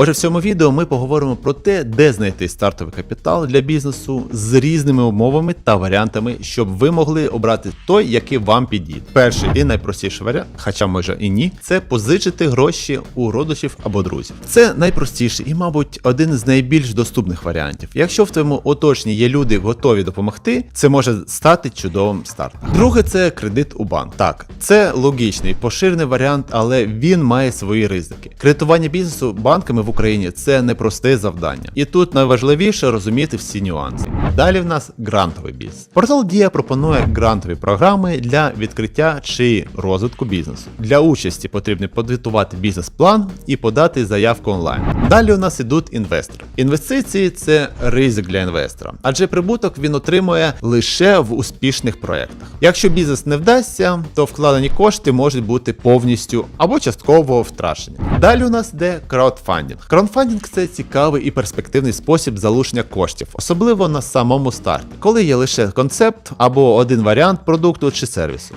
Отже, в цьому відео ми поговоримо про те, де знайти стартовий капітал для бізнесу з різними умовами та варіантами, щоб ви могли обрати той, який вам підійде. Перший і найпростіший варіант, хоча може і ні, це позичити гроші у родичів або друзів. Це найпростіший і, мабуть, один з найбільш доступних варіантів. Якщо в твоєму оточенні є люди готові допомогти, це може стати чудовим стартом. Друге, це кредит у банк. Так, це логічний, поширений варіант, але він має свої ризики. Кредитування бізнесу банками в Україні це непросте завдання. І тут найважливіше розуміти всі нюанси. Далі в нас грантовий бізнес. Портал Дія пропонує грантові програми для відкриття чи розвитку бізнесу. Для участі потрібно підготувати бізнес-план і подати заявку онлайн. Далі у нас ідуть інвестори. Інвестиції це ризик для інвестора, адже прибуток він отримує лише в успішних проєктах. Якщо бізнес не вдасться, то вкладені кошти можуть бути повністю або частково втрачені. Далі у нас йде краудфандинг. Краудфандинг це цікавий і перспективний спосіб залучення коштів, особливо на самому старті, коли є лише концепт або один варіант продукту чи сервісу.